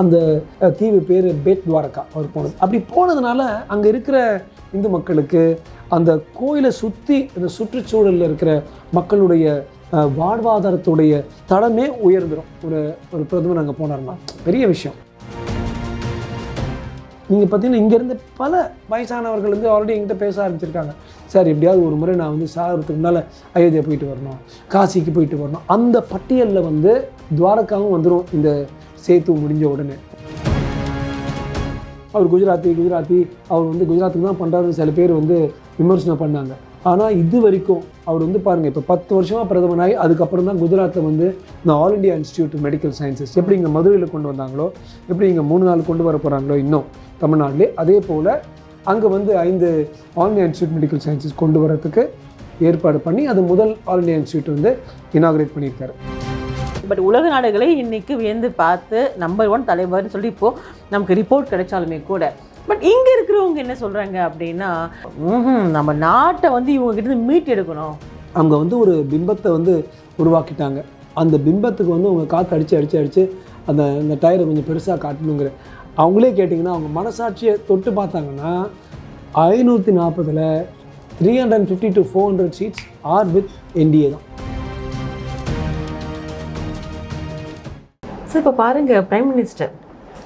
அந்த தீவு பேர் பேட் துவாரகா அவர் போனது. அப்படி போனதுனால அங்கே இருக்கிற இந்து மக்களுக்கு அந்த கோயிலை சுற்றி இந்த சுற்றுச்சூழலில் இருக்கிற மக்களுடைய வாழ்வாதாரத்துடைய தளமே உயர்ந்துடும் ஒரு ஒரு பிரதமர் அங்கே போனார்னா பெரிய விஷயம். நீங்கள் பார்த்தீங்கன்னா இங்கேருந்து பல வயசானவர்கள் வந்து ஆல்ரெடி எங்கிட்ட பேச ஆரம்பிச்சிருக்காங்க. சார் எப்படியாவது ஒரு முறை நான் வந்து சாகிறதுக்கு முன்னால் அயோத்தியா போயிட்டு வரணும். காசிக்கு போயிட்டு வரணும். அந்த பட்டியலில் வந்து துவாரகாவும் வந்துடும் இந்த சேத்து முடிஞ்ச உடனே. அவர் குஜராத்தி குஜராத்தி அவர் வந்து குஜராத்துக்கு தான் பண்ணுறாருன்னு சில பேர் வந்து விமர்சனம் பண்ணாங்க. ஆனால் இது வரைக்கும் அவர் வந்து பாருங்கள் இப்போ பத்து வருஷமாக பிரதமராகி அதுக்கப்புறம் தான் குஜராத்தில் வந்து இந்த all India institute medical sciences எப்படி இங்கே மதுரையில் கொண்டு வந்தாங்களோ எப்படி இங்கே மூணு நாள் கொண்டு வர போகிறாங்களோ இன்னும் தமிழ்நாட்டிலே அதே போல் அங்கே வந்து ஐந்து all India institute medical sciences கொண்டு வரதுக்கு ஏற்பாடு பண்ணி அது முதல் ஆல் இண்டியா இன்ஸ்டியூட் வந்து இனாகிரேட் பண்ணியிருக்காரு. பட் உலக நாடுகளை இன்னைக்கு வியந்து பார்த்து நம்பர் ஒன் தலைவர்னு சொல்லி இப்போ நமக்கு ரிப்போர்ட் கிடைச்சாலுமே கூட. பட் இங்கே இருக்கிறவங்க என்ன சொல்கிறாங்க அப்படின்னா நம்ம நாட்டை வந்து இவங்க கிட்ட மீட் எடுக்கணும். அவங்க வந்து ஒரு பிம்பத்தை வந்து உருவாக்கிட்டாங்க. அந்த பிம்பத்துக்கு வந்து அவங்க காற்று அடித்து அடித்து அடித்து அந்த அந்த டயரை கொஞ்சம் பெருசாக காட்டணுங்கிற. அவங்களே கேட்டிங்கன்னா அவங்க மனசாட்சியை தொட்டு பார்த்தாங்கன்னா ஐநூற்றி நாற்பதில் three hundred fifty to four hundred seats are with NDA தான். சார் இப்போ பாருங்க பிரைம் மினிஸ்டர்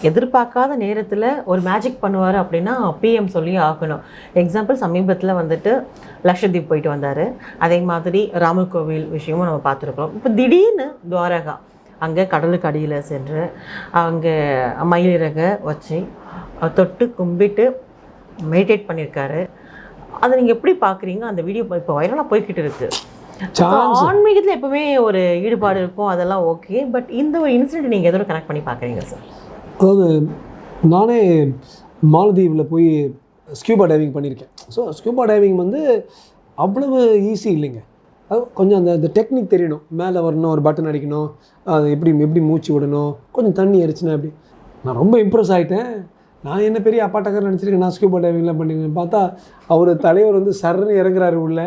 எதிர்பார்க்காத நேரத்தில் ஒரு மேஜிக் பண்ணுவார் அப்படின்னா பிஎம் சொல்லி ஆகணும். எக்ஸாம்பிள் சமீபத்தில் வந்துட்டு லக்ஷதீப் போயிட்டு வந்தார். அதே மாதிரி ராமர் கோவில் விஷயமும் நம்ம பார்த்துருக்கோம் இப்போ திடீர்னு துவாரகா அங்கே கடலுக்கு அடியில் சென்று அங்கே மயிலிறக வச்சு தொட்டு கும்பிட்டு மெடிடேட் பண்ணியிருக்காரு அதை நீங்கள் எப்படி பார்க்குறீங்க? அந்த வீடியோ இப்போ வைரலாக போய்கிட்டு இருக்குது ஆன்மீகத்தில் எப்பவுமே ஒரு ஈடுபாடு இருக்கும் அதெல்லாம் ஓகே பட் இந்த ஒரு இன்சிடென்ட் நீங்கள் எதோட கனெக்ட் பண்ணி பார்க்குறீங்க சார் அதாவது நானே மாலதீவில் போய் ஸ்கியூபா டைவிங் பண்ணியிருக்கேன் ஸோ ஸ்கியூபா டைவிங் வந்து அவ்வளவு ஈஸி இல்லைங்க. அது கொஞ்சம் அந்த அந்த டெக்னிக் தெரியணும். மேலே வரணும் ஒரு பட்டன் அடிக்கணும் அது எப்படி எப்படி மூச்சு விடணும் கொஞ்சம் தண்ணி அடிச்சுனா எப்படி. நான் ரொம்ப இம்ப்ரெஸ் ஆகிட்டேன் நான் என்ன பெரிய அப்பாட்டக்காரர் நினச்சிருக்கேன்? நான் ஸ்கியூபா டைவிங்லாம் பண்ணிருக்கேன். பார்த்தா அவர் தலைவர் வந்து சர்ன்னு இறங்குறாரு உள்ள.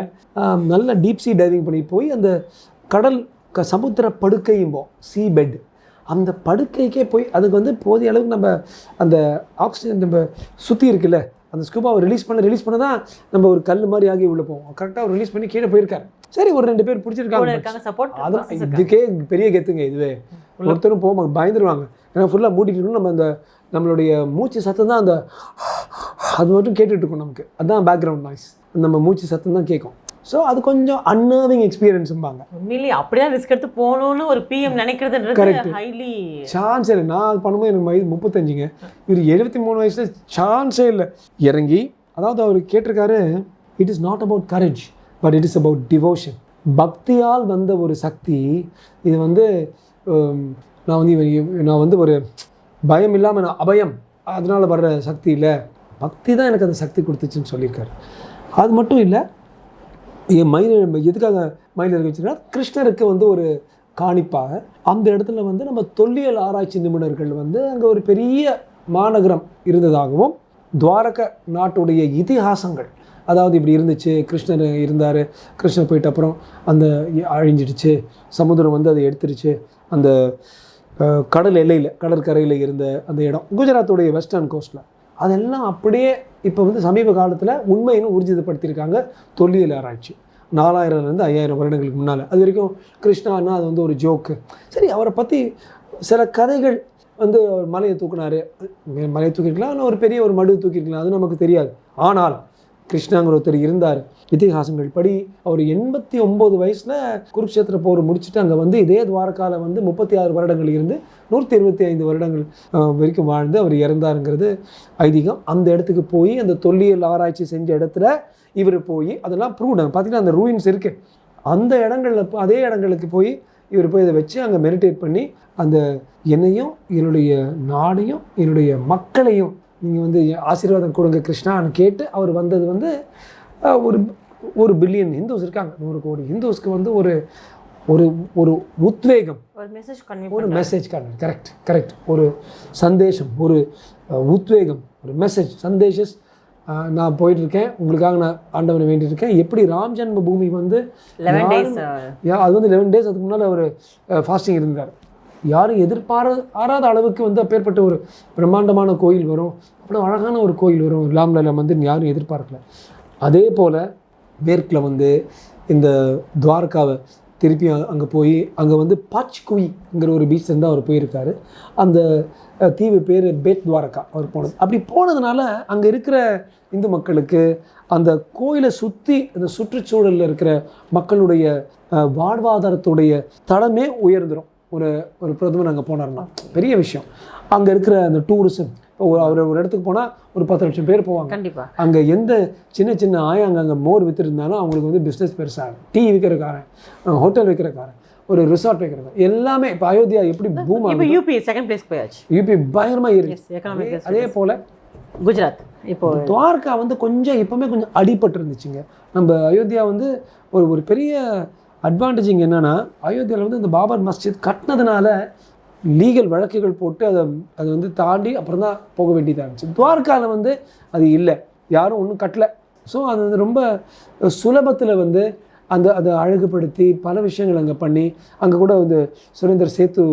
நல்ல டீப் சீ டைவிங் பண்ணி போய் அந்த கடல் க சமுத்திர படுக்கையும்போம் சீ பெட் அந்த படுக்கைக்கே போய் அதுக்கு வந்து போதிய அளவுக்கு நம்ம அந்த ஆக்சிஜன் நம்ம சுற்றி இருக்குல்ல அந்த ஸ்கூபாவை ரிலீஸ் பண்ண ரிலீஸ் பண்ண தான் நம்ம ஒரு கல் மாதிரி ஆகி உள்ளே போவோம். கரெக்டாக ரிலீஸ் பண்ணி கீழே போயிருக்காரு. சரி ஒரு ரெண்டு பேர் பிடிச்சிருக்காங்க. அதான் இதுக்கே பெரிய கெத்துங்க இதுவே. ஒருத்தரும் போக பயந்துருவாங்க. ஏன்னா ஃபுல்லாக மூடிட்டு நம்ம அந்த நம்மளுடைய மூச்சு சத்தம் தான் அந்த அது மட்டும் கேட்டுட்டு இருக்கும் நமக்கு. அதுதான் பேக்ரவுண்ட் நாய்ஸ் நம்ம மூச்சு சத்தம் தான் கேட்கும். ஸோ அது கொஞ்சம் அன்னர்விங் எக்ஸ்பீரியன்ஸும்பாங்க உண்மையிலேயே அப்படியே ரிஸ்க் எடுத்து போகணும்னு ஒரு பிஎம் Correct. நினைக்கிறதுன்றது ஹைலி சான்ஸே இல்லை. நான் பண்ணும்போது எனக்கு வயது முப்பத்தஞ்சுங்க. இவர் எழுபத்தி மூணு வயசில் சான்ஸே இல்லை. இறங்கி அதாவது அவர் கேட்டிருக்காரு it is not about courage but it is about devotion பக்தியால் வந்த ஒரு சக்தி இது வந்து நான் வந்து இவன் நான் வந்து ஒரு பயம் இல்லாமல் நான் அபயம். அதனால் வர்ற சக்தி இல்லை. பக்தி தான் எனக்கு அந்த சக்தி கொடுத்துச்சுன்னு சொல்லியிருக்காரு. அது மட்டும் இல்லை என் மயில் எதுக்காக மயில் இருக்க வச்சுருக்கா கிருஷ்ணருக்கு வந்து ஒரு காணிப்பாக அந்த இடத்துல வந்து நம்ம தொல்லியல் ஆராய்ச்சி நிபுணர்கள் வந்து அங்கே ஒரு பெரிய மாநகரம் இருந்ததாகவும் துவாரக நாட்டுடைய இதிகாசங்கள் அதாவது இப்படி இருந்துச்சு கிருஷ்ணர் இருந்தார் கிருஷ்ணர் போயிட்ட அப்புறம் அந்த அழிஞ்சிடுச்சு சமுத்திரம் வந்து அதை எடுத்துருச்சு அந்த கடல் எல்லையில் கடற்கரையில் இருந்த அந்த இடம் குஜராத்துடைய வெஸ்டர்ன் கோஸ்ட்டில் அதெல்லாம் அப்படியே இப்போ வந்து சமீப காலத்தில் உண்மையினு ஊர்ஜிதப்படுத்தியிருக்காங்க தொல்லியல் ஆராய்ச்சி. நாலாயிரம்லேருந்து ஐயாயிரம் வருடங்களுக்கு முன்னால். அது வரைக்கும் கிருஷ்ணான்னா அது வந்து ஒரு ஜோக்கு. சரி அவரை பற்றி சில கதைகள் வந்து மலையை தூக்குனாரு. மலையை தூக்கிருக்கலாம் ஆனால் ஒரு பெரிய ஒரு மடு தூக்கிருக்கலாம் அது நமக்கு தெரியாது. ஆனால் கிருஷ்ணாங்கிற ஒருத்தர் இருந்தார். இதிகாசங்கள் படி அவர் எண்பத்தி ஒம்பது வயசில் குருக்ஷேத்திர போர் முடிச்சுட்டு அங்கே வந்து இதே துவாரக்கால வந்து முப்பத்தி ஆறு வருடங்கள் இருந்து நூற்றி இருபத்தி ஐந்து வருடங்கள் வரைக்கும் வாழ்ந்து அவர் இறந்தாருங்கிறது ஐதீகம். அந்த இடத்துக்கு போய் அந்த தொல்லியல் ஆராய்ச்சி செஞ்ச இடத்துல இவர் போய் அதெல்லாம் ப்ரூவ் பார்த்தீங்கன்னா அந்த ரூயின்ஸ் இருக்குது அந்த இடங்களில் அதே இடங்களுக்கு போய் இவர் போய் இதை வச்சு அங்கே மெடிடேட் பண்ணி அந்த என்னையும் என்னுடைய நாடையும் என்னுடைய மக்களையும் நீங்கள் வந்து ஆசீர்வாதம் கொடுங்க கிருஷ்ணான்னு கேட்டு அவர் வந்தது வந்து ஒரு ஒரு பில்லியன் ஹிந்துஸ் இருக்காங்க நூறு கோடி ஹிந்துஸ்க்கு வந்து ஒரு ஒரு ஒரு உத்வேகம். ஒரு மெசேஜ் கன்வே ஒரு மெசேஜ் கார்டு கரெக்ட் கரெக்ட் ஒரு சந்தேஷம் ஒரு உத்வேகம் ஒரு மெசேஜ் சந்தேஷஸ் நான் போயிட்டு இருக்கேன் உங்களுக்காக நான் ஆண்டவனை வேண்டிட்டு இருக்கேன் எப்படி ராம் ஜென்ம பூமி வந்து லெவன் டேஸ் அது வந்து லெவன் டேஸ் அதுக்கு முன்னால் அவர் ஃபாஸ்டிங் இருந்தார். யாரும் எதிர்பாராத அளவுக்கு வந்து அப்பேற்பட்ட ஒரு பிரம்மாண்டமான கோயில் வரும். அவ்வளோ அழகான ஒரு கோயில் வரும். ராம்லீலா மந்திர் யாரும் எதிர்பார்க்கல. அதே போல் மேற்கில் வந்து இந்த துவாரகாவை திருப்பி அங்கே போய் அங்கே வந்து பாச்குவிங்கிற ஒரு பீச் இருந்தால் அவர் போயிருக்காரு. அந்த தீவு பேர் பேட் துவாரகா அவர் போனது. அப்படி போனதுனால அங்கே இருக்கிற இந்து மக்களுக்கு அந்த கோயிலை சுற்றி அந்த சுற்றுச்சூழலில் இருக்கிற மக்களுடைய வாழ்வாதாரத்துடைய தளமே உயர்ந்துடும் ஒரு ஒரு பிரதமர் அங்கே போனார்னா பெரிய விஷயம். அங்கே இருக்கிற அந்த டூரிசம் ஒரு அவர் ஒரு இடத்துக்கு போனால் ஒரு பத்து லட்சம் பேர் போவாங்க. கண்டிப்பா. அங்கே எந்த சின்ன சின்ன ஆயாங்க அங்கே மோர் விற்றுருந்தாலும் அவங்களுக்கு வந்து பிஸ்னஸ் பெருசாகும் டீ விற்கிறக்காரன் ஹோட்டல் வைக்கிறக்காரன் ஒரு ரிசார்ட் வைக்கிறக்காரன் எல்லாமே இப்போ அயோத்தியா எப்படி பூம் இப்போ யூபி செகண்ட் பிளேஸ் போயாச்சு. யூபி பயங்கரமாக எக்கனாமிக் அதே போல் குஜராத் இப்போ துவாரகா வந்து கொஞ்சம் இப்போவுமே கொஞ்சம் அடிபட்டு இருந்துச்சுங்க நம்ம அயோத்தியா வந்து ஒரு ஒரு பெரிய அட்வான்டேஜிங் என்னென்னா அயோத்தியாவில் வந்து இந்த பாபர் மஸ்ஜித் கட்டினதுனால லீகல் வழக்குகள் போட்டு அதை அதை வந்து தாண்டி அப்புறம் தான் போக வேண்டியதாக இருந்துச்சு. துவாரகாவில் வந்து அது இல்லை. யாரும் ஒன்றும் கட்டலை. ஸோ அது வந்து ரொம்ப சுலபத்தில் வந்து அந்த அதை அழகுபடுத்தி பல விஷயங்கள் அங்கே பண்ணி அங்கே கூட வந்து சுரேந்தர் சேத்து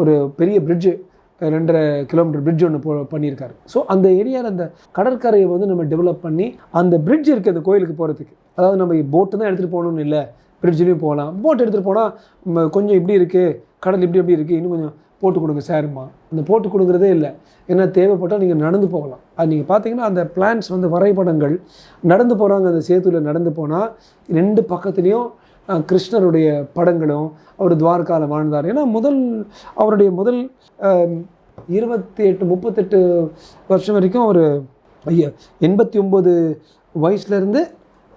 ஒரு பெரிய பிரிட்ஜு ரெண்டரை கிலோமீட்டர் பிரிட்ஜ் ஒன்று போ பண்ணியிருக்காரு. ஸோ அந்த ஏரியாவில் அந்த கடற்கரையை வந்து நம்ம டெவலப் பண்ணி அந்த பிரிட்ஜ் இருக்குது அந்த கோயிலுக்கு போகிறதுக்கு அதாவது நம்ம போட்டு தான் எடுத்துகிட்டு போகணும்னு இல்லை. பிரிட்ஜ்லேயும் போகலாம். போட் எடுத்துகிட்டு போனால் கொஞ்சம் இப்படி இருக்குது கடல் இப்படி இப்படி இருக்குது இன்னும் கொஞ்சம் போட்டு கொடுங்க சாருமா அந்த போட்டு கொடுக்குறதே இல்லை. ஏன்னா தேவைப்பட்டால் நீங்கள் நடந்து போகலாம். அது நீங்கள் பார்த்தீங்கன்னா அந்த பிளான்ஸ் வந்து வரைபடங்கள் நடந்து போகிறாங்க அந்த சேத்துல நடந்து போனால் ரெண்டு பக்கத்துலேயும் கிருஷ்ணருடைய படங்களும் அவர் துவாரகாவில் வாழ்ந்தார். ஏன்னா முதல் அவருடைய முதல் இருபத்தி எட்டு முப்பத்தெட்டு வருஷம் வரைக்கும் அவர் ஐயா எண்பத்தி ஒம்பது வயசுலேருந்து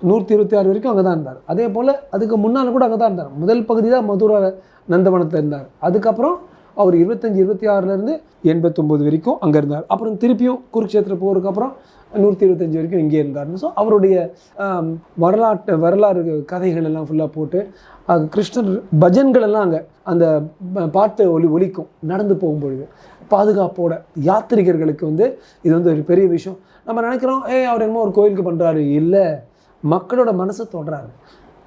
நூற்றி இருபத்தி ஆறு வரைக்கும் அங்கே தான் இருந்தார். அதே போல் அதுக்கு முன்னால் கூட அங்கே தான் இருந்தார். முதல் பகுதி தான் மதுரா நந்தவனத்தில் இருந்தார். அதுக்கப்புறம் அவர் இருபத்தஞ்சி இருபத்தி ஆறுலேருந்து எண்பத்தொம்போது வரைக்கும் அங்கே இருந்தார். அப்புறம் திருப்பியும் குருக்ஷேத்திர போருக்கு அப்புறம் நூற்றி இருபத்தஞ்சி வரைக்கும் இங்கே இருந்தார். ஸோ அவருடைய வரலாற்று வரலாறு கதைகள் எல்லாம் ஃபுல்லாக போட்டு கிருஷ்ணர் பஜன்கள் எல்லாம் அங்கே அந்த பாட்டு ஒலி ஒலிக்கும். நடந்து போகும்பொழுது பாதுகாப்போட யாத்திரிகர்களுக்கு வந்து இது வந்து ஒரு பெரிய விஷயம். நம்ம நினைக்கிறோம் ஏ அவர் என்னமோ ஒரு கோயிலுக்கு பண்ணுறாரு இல்லை மக்களோட மனசை தொடுறாரு.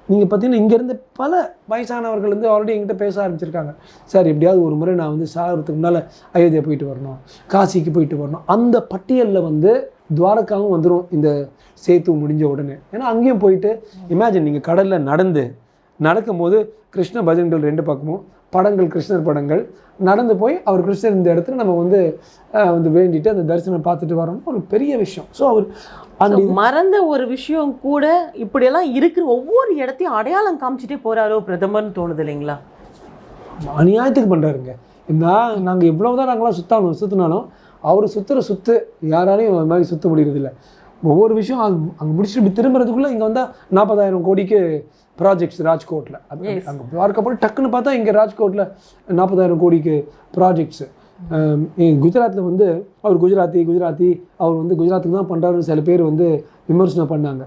நீங்கள் பார்த்தீங்கன்னா இங்கேருந்து பல வயசானவர்கள் வந்து ஆல்ரெடி எங்கிட்ட பேச ஆரம்பிச்சிருக்காங்க. சார் எப்படியாவது ஒரு முறை நான் வந்து சாகிறதுக்கு முன்னால் அயோத்தியா போயிட்டு வரணும் காசிக்கு போயிட்டு வரணும். அந்த பட்டியலில் வந்து துவாரகாவும் வந்துடும் இந்த சேத்து முடிஞ்ச உடனே. ஏன்னா அங்கேயும் போயிட்டு இமேஜின் நீங்கள் கடலில் நடந்து நடக்கும்போது கிருஷ்ண பஜன்கள் ரெண்டு பக்கமும் படங்கள் கிருஷ்ணர் படங்கள் நடந்து போய் அவர் கிருஷ்ணர் இந்த இடத்துல நம்ம வந்து வந்து வேண்டிட்டு அந்த தரிசனம் பார்த்துட்டு வரோம்னு ஒரு பெரிய விஷயம். ஸோ அவர் அந்த மறந்த ஒரு விஷயம் கூட இப்படியெல்லாம் இருக்கிற ஒவ்வொரு இடத்தையும் அடையாளம் காமிச்சிட்டே போறாரோ பிரதமர்னு தோணுது இல்லைங்களா? அநியாயத்துக்கு பண்ணுறாருங்க நான் நாங்கள் எவ்வளோ தான் நாங்களாம் சுத்தாலும் சுற்றினாலும் அவர் சுற்றுற சுத்து யாராலையும் அது மாதிரி சுத்த முடியறதில்ல. ஒவ்வொரு விஷயம் அங்கே அங்கே முடிச்சுட்டு திரும்புறதுக்குள்ளே இங்கே வந்தால் நாற்பதாயிரம் கோடிக்கு ப்ராஜெக்ட்ஸ் ராஜ்கோட்டில் Yes. அங்கே பார்க்கப்போ டக்குன்னு பார்த்தா இங்கே ராஜ்கோட்டில் நாற்பதாயிரம் கோடிக்கு ப்ராஜெக்ட்ஸு குஜராத்தில் வந்து அவர் குஜராத்தி குஜராத்தி அவர் வந்து குஜராத்துக்கு தான் பண்ணுறாருன்னு சில பேர் வந்து விமர்சனம் பண்ணாங்க.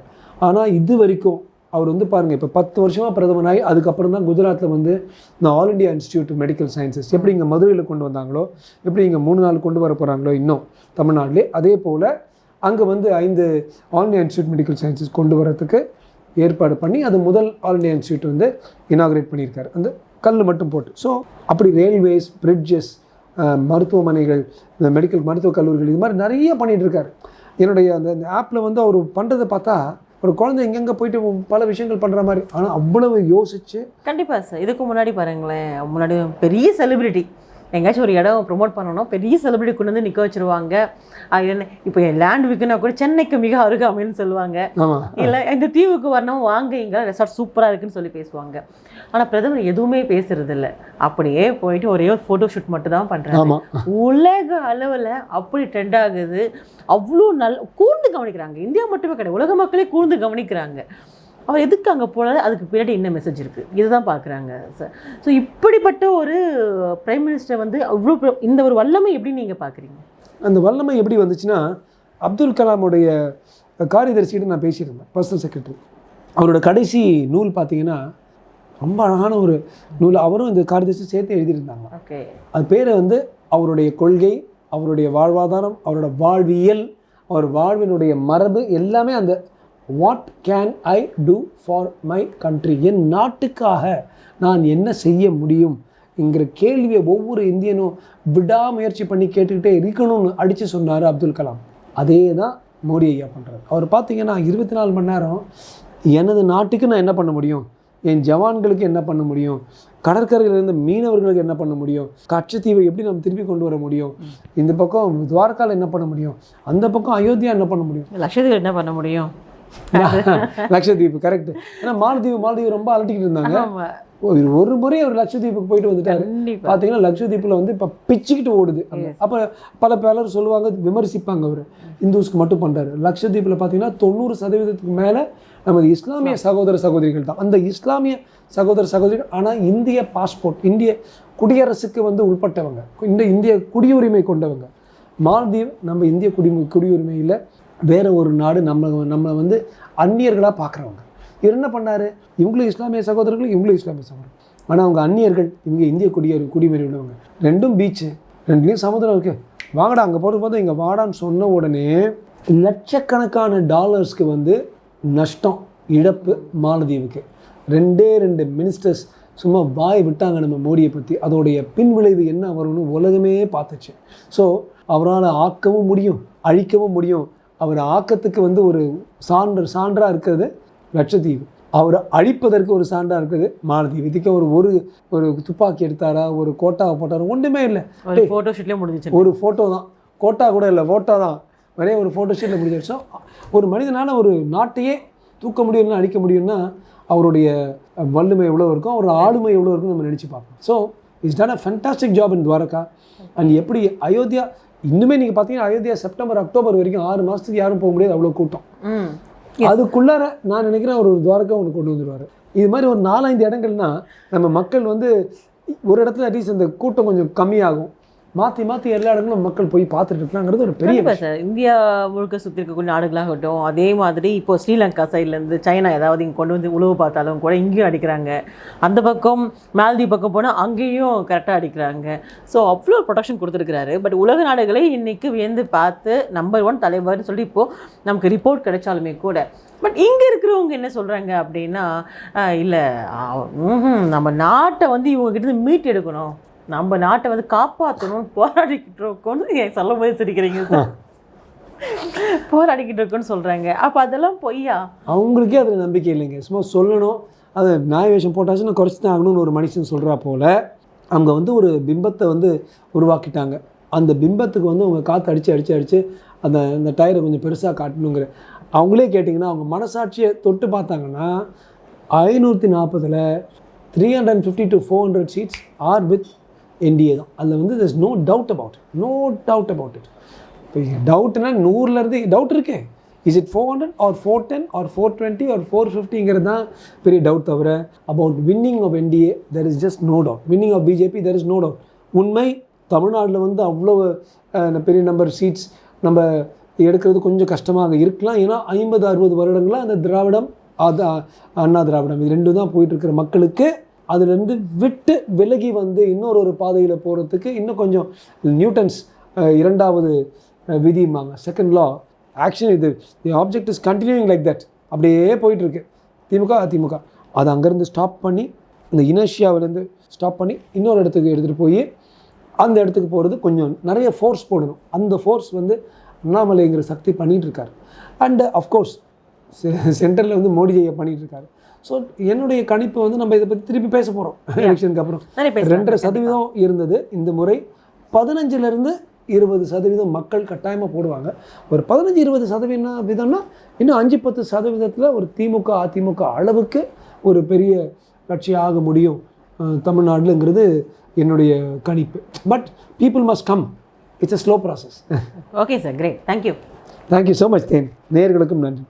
ஆனால் இது வரைக்கும் அவர் வந்து பாருங்கள் இப்போ பத்து வருஷமாக பிரதமராகி அதுக்கப்புறம் தான் குஜராத்தில் வந்து இந்த all India institute medical sciences எப்படி இங்கே மதுரையில் கொண்டு வந்தாங்களோ எப்படி இங்கே மூணு நாள் கொண்டு வர போகிறாங்களோ இன்னும் தமிழ்நாட்டிலே. அதே போல் அங்கே வந்து ஐந்து all India institute medical sciences கொண்டு வரதுக்கு ஏற்பாடு பண்ணி அது முதல் ஆல் இண்டியா இன்ஸ்டியூட் வந்து இனாகிரேட் பண்ணியிருக்காரு. அந்த கல் மட்டும் போட்டு. ஸோ அப்படி ரயில்வேஸ் பிரிட்ஜஸ் மருத்துவமனைகள் இந்த மெடிக்கல் மருத்துவக் கல்லூரிகள் இது மாதிரி நிறைய பண்ணிட்டு என்னுடைய அந்த அந்த ஆப்பில் வந்து அவர் பண்ணுறதை பார்த்தா ஒரு குழந்தை எங்கெங்கே போயிட்டு பல விஷயங்கள் பண்ணுற மாதிரி. ஆனால் அவ்வளவு யோசிச்சு கண்டிப்பாக சார் இதுக்கு முன்னாடி பாருங்களேன் முன்னாடி பெரிய செலிபிரிட்டி எங்கேயாச்சும் ஒரு இடம் ப்ரொமோட் பண்ணணும் பெரிய செலிபிரிட்டி கொண்டு வந்து நிற்க வச்சிருவாங்க. இப்போ லேண்ட் விற்கனா கூட சென்னைக்கு மிக அருகாமைன்னு சொல்லுவாங்க. இல்லை இந்த தீவுக்கு வரணும் வாங்க இங்கே ரெசார்ட் சூப்பராக இருக்குன்னு சொல்லி பேசுவாங்க. ஆனால் பிரதமர் எதுவுமே பேசுறது இல்ல அப்படியே போயிட்டு ஒரே ஒரு ஃபோட்டோ ஷூட் மட்டும் தான் பண்ணுறாங்க உலக அளவில் அப்படி ட்ரெண்ட் ஆகுது. அவ்வளோ நல்ல கூர்ந்து கவனிக்கிறாங்க. இந்தியா மட்டுமே கிடையாது உலக மக்களே கூர்ந்து கவனிக்கிறாங்க. அவர் எதுக்கு அங்கே போனாரு அதுக்கு பின்னாடி என்ன மெசேஜ் இருக்குது இதுதான் பார்க்குறாங்க சார் ஸோ இப்படிப்பட்ட ஒரு பிரைம் மினிஸ்டர் வந்து அவ்வளோ இந்த ஒரு வல்லமை எப்படி நீங்கள் பார்க்குறீங்க அந்த வல்லமை எப்படி வந்துச்சுன்னா அப்துல் கலாமுடைய காரியதர்சிகிட்ட நான் பேசியிருந்தேன் பர்சனல் செக்ரட்டரி அவரோட கடைசி நூல் பார்த்தீங்கன்னா ரொம்ப அழகான ஒரு நூல். அவரும் இந்த காரியதர்சி சேர்த்து எழுதியிருந்தாங்க. ஓகே. அது பேரை வந்து அவருடைய கொள்கை அவருடைய வாழ்வாதாரம் அவரோட வாழ்வியல் அவர் வாழ்வினுடைய மரபு எல்லாமே அந்த what can I do for my country என் நாட்டுக்காக நான் என்ன செய்ய முடியும்? என்கிற கேள்வியை ஒவ்வொரு இந்தியனும் விடாமுயற்சி பண்ணி கேட்டுக்கிட்டே இருக்கணும்னு அடித்து சொன்னார் அப்துல் கலாம். அதே தான் மோடி ஐயா பண்ணுறாரு அவர் பார்த்தீங்கன்னா இருபத்தி நாலு மணி நேரம் எனது நாட்டுக்கு நான் என்ன பண்ண முடியும்? என் ஜவான்களுக்கு என்ன பண்ண முடியும்? கடற்கரையில் இருந்த மீனவர்களுக்கு என்ன பண்ண முடியும்? கட்சத்தீவை எப்படி நம்ம திருப்பி கொண்டு வர முடியும்? இந்த பக்கம் துவாரகாவில் என்ன பண்ண முடியும்? அந்த பக்கம் அயோத்தியா என்ன பண்ண முடியும்? லட்சத்தில் என்ன பண்ண முடியும்? லட்சத்தீவு கரெக்ட் ஏன்னா மாலத்தீவு மாலத்தீவு ரொம்ப அலட்டிக்கிட்டு இருந்தாங்க. ஒரு ஒரு முறை அவர் லட்சத்தீவுக்கு போயிட்டு வந்துட்டாரு. பார்த்தீங்கன்னா லட்சத்தீப்பில் வந்து இப்போ பிச்சுக்கிட்டு ஓடுது. அப்போ பல பலர் சொல்லுவாங்க விமர்சிப்பாங்க அவர். இந்துஸ்க்கு மட்டும் பண்ணுறாரு லட்சத்தீப்பில் பார்த்தீங்கன்னா தொண்ணூறு சதவீதத்துக்கு மேலே நமது இஸ்லாமிய சகோதர சகோதரிகள் தான். அந்த இஸ்லாமிய சகோதர சகோதரிகள் ஆனால் இந்திய பாஸ்போர்ட் இந்திய குடியரசுக்கு வந்து உட்பட்டவங்க இந்த இந்திய குடியுரிமை கொண்டவங்க. மால்தீவ் நம்ம இந்திய குடி குடியுரிமையில் வேறு ஒரு நாடு நம்ம நம்மளை வந்து அந்நியர்களாக பார்க்குறவங்க. இவர் என்ன பண்ணார்? இவங்களும் இஸ்லாமிய சகோதரர்களும் இவங்களும் இஸ்லாமிய சகோதரர். ஆனால் அவங்க அந்நியர்கள் இவங்க இந்திய குடியேறி குடிமேறி உள்ளவங்க. ரெண்டும் பீச்சு ரெண்டுலேயும் சமுதிரம் இருக்கு. வாங்கடா அங்கே போட்டு பார்த்தா இங்கே வாடான்னு சொன்ன உடனே லட்சக்கணக்கான டாலர்ஸ்க்கு வந்து நஷ்டம் இழப்பு மாலத்தீவுக்கு. ரெண்டே ரெண்டு மினிஸ்டர்ஸ் சும்மா வாய் விட்டாங்க நம்ம மோடியை பற்றி அதோடைய பின்விளைவு என்ன வரும்னு உலகமே பார்த்துச்சு. ஸோ அவரால் ஆக்கவும் முடியும் அழிக்கவும் முடியும். அவர் ஆக்கத்துக்கு வந்து ஒரு சான்று சான்றாக இருக்கிறது லட்சத்தீவு. அவர் அழிப்பதற்கு ஒரு சான்றாக இருக்குது மாலத்தீவு. இதுக்கு ஒரு ஒரு ஒரு துப்பாக்கி எடுத்தாரா ஒரு கோட்டாவை போட்டாரா ஒன்றுமே இல்லை. ஒரு ஃபோட்டோ ஷூட்லேயே முடிஞ்சிச்சு. ஒரு ஃபோட்டோ தான். கோட்டா கூட இல்லை ஃபோட்டோ தான். ஒரே ஒரு ஃபோட்டோ ஷீட்டில் முடிஞ்சிருச்சோ. ஒரு மனிதனால் ஒரு நாட்டையே தூக்க முடியும்னா அழிக்க முடியும்னா அவருடைய வல்லமை எவ்வளோ இருக்கும் அவரோட ஆளுமை எவ்வளோ இருக்கும்னு நம்ம நினச்சி பார்ப்போம். So is done a fantastic job in Dwarka and எப்படி அயோத்தியா இன்னுமே நீங்கள் பார்த்தீங்கன்னா அயோத்தியா செப்டம்பர் அக்டோபர் வரைக்கும் ஆறு மாதத்துக்கு யாரும் போக முடியாது அவ்வளோ கூட்டம். அதுக்குள்ளார நான் நினைக்கிறேன் ஒரு துவாரகா ஒன்று கொண்டு வந்துருவார். இது மாதிரி ஒரு நாலஞ்சு இடங்கள்னா நம்ம மக்கள் வந்து ஒரு இடத்துல அட்லீஸ்ட் அந்த கூட்டம் கொஞ்சம் கம்மியாகும். மாற்றி மாற்றி எல்லா இடங்களும் மக்கள் போய் பார்த்துட்டு இருக்கலாங்கிறது ஒரு பெரிய சார். இந்தியா முழுக்க சுற்றி இருக்கக்கூடிய நாடுகளாகட்டும் அதே மாதிரி இப்போ ஸ்ரீலங்கா சைட்லேருந்து சைனா ஏதாவது இங்கே கொண்டு வந்து உழவு பார்த்தாலும் கூட இங்கேயும் அடிக்கிறாங்க. அந்த பக்கம் மாலத்தீவ் பக்கம் போனால் அங்கேயும் கரெக்டாக அடிக்கிறாங்க. ஸோ அவ்வளோ ப்ரொடெக்ஷன் கொடுத்துருக்கிறாரு. பட் உலக நாடுகளை இன்னைக்கு வியந்து பார்த்து நம்பர் ஒன் தலைவர்னு சொல்லி இப்போது நமக்கு ரிப்போர்ட் கிடைச்சாலுமே கூட. பட் இங்கே இருக்கிறவங்க என்ன சொல்கிறாங்க அப்படின்னா இல்லை நம்ம நாட்டை வந்து இவங்க கிட்ட இருந்து மீட் எடுக்கணும். நம்ம நாட்டை வந்து காப்பாற்றணும் போராடிக்கிட்டு இருக்கோம்னு ஏன் சொல்லும் போது சிரிக்கிறீங்க சார். போராடிக்கிட்டு இருக்கோம்னு சொல்கிறாங்க அப்போ அதெல்லாம் பொய்யா? அவங்களுக்கே அதில் நம்பிக்கை இல்லைங்க. சும்மா சொல்லணும். அது நியாய வேஷம் போட்டாச்சுன்னா குறைச்சி தான் ஆகணும்னு ஒரு மனுஷன் சொல்கிறா போல். அவங்க வந்து ஒரு பிம்பத்தை வந்து உருவாக்கிட்டாங்க. அந்த பிம்பத்துக்கு வந்து அவங்க காற்று அடித்து அடித்து அடித்து அந்த அந்த டயரை கொஞ்சம் பெருசாக காட்டணுங்கிற. அவங்களே கேட்டிங்கன்னா அவங்க மனசாட்சியை தொட்டு பார்த்தாங்கன்னா ஐநூற்றி நாற்பதில் three hundred and fifty to four hundred seats are with NDA தான். அதில் வந்து thus no doubt about it no doubt about it இப்போ டவுட்னா நூறுலேருந்து டவுட் இருக்கே. Is it four hundred or four ten or four twenty or four ஃபிஃப்டிங்கிறது தான் பெரிய doubt தவிர about winning of NDA there is just no doubt winning of BJP there is no doubt உண்மை தமிழ்நாட்டில் வந்து அவ்வளோ பெரிய நம்பர் சீட்ஸ் நம்ம எடுக்கிறது கொஞ்சம் கஷ்டமாக இருக்கலாம். ஏன்னா ஐம்பது அறுபது வருடங்களாக அந்த திராவிடம் அது அண்ணா திராவிடம். இது ரெண்டு தான் போயிட்டுருக்கிற மக்களுக்கு அதுலேருந்து விட்டு விலகி வந்து இன்னொரு ஒரு பாதையில் போகிறதுக்கு இன்னும் கொஞ்சம் நியூட்டன்ஸ் இரண்டாவது விதிம்பாங்க செகண்ட் லா ஆக்ஷன் இது the object is continuing like that அப்படியே போயிட்டுருக்கு. திமுக அதிமுக. அதை அங்கேருந்து ஸ்டாப் பண்ணி இந்த இனர்ஷியாவிலேருந்து ஸ்டாப் பண்ணி இன்னொரு இடத்துக்கு எடுத்துகிட்டு போய் அந்த இடத்துக்கு போகிறது கொஞ்சம் நிறைய ஃபோர்ஸ் போடணும். அந்த ஃபோர்ஸ் வந்து அண்ணாமலைங்கிற சக்தி பண்ணிகிட்டு இருக்காரு. அண்டு அஃப்கோர்ஸ் சென்டரில் வந்து மோடிஜியை ஐயா பண்ணிகிட்டு இருக்காரு. ஸோ என்னுடைய கணிப்பு வந்து நம்ம இதை பற்றி திருப்பி பேச போகிறோம் எலெக்ஷனுக்கு அப்புறம். ரெண்டரை சதவீதம் இருந்தது இந்த முறை. பதினஞ்சுலேருந்து இருபது சதவீதம் மக்கள் கட்டாயமாக போடுவாங்க. ஒரு பதினஞ்சு இருபது சதவீதம் விதம்னா இன்னும் அஞ்சு பத்து சதவீதத்தில் ஒரு திமுக அதிமுக அளவுக்கு ஒரு பெரிய கட்சி ஆக முடியும். அஹ், தமிழ்நாடுலங்கிறது என்னுடைய கணிப்பு. But people must come it's a slow process okay sir great thank you thank you so much தேன் நேயர்களுக்கும் நன்றி.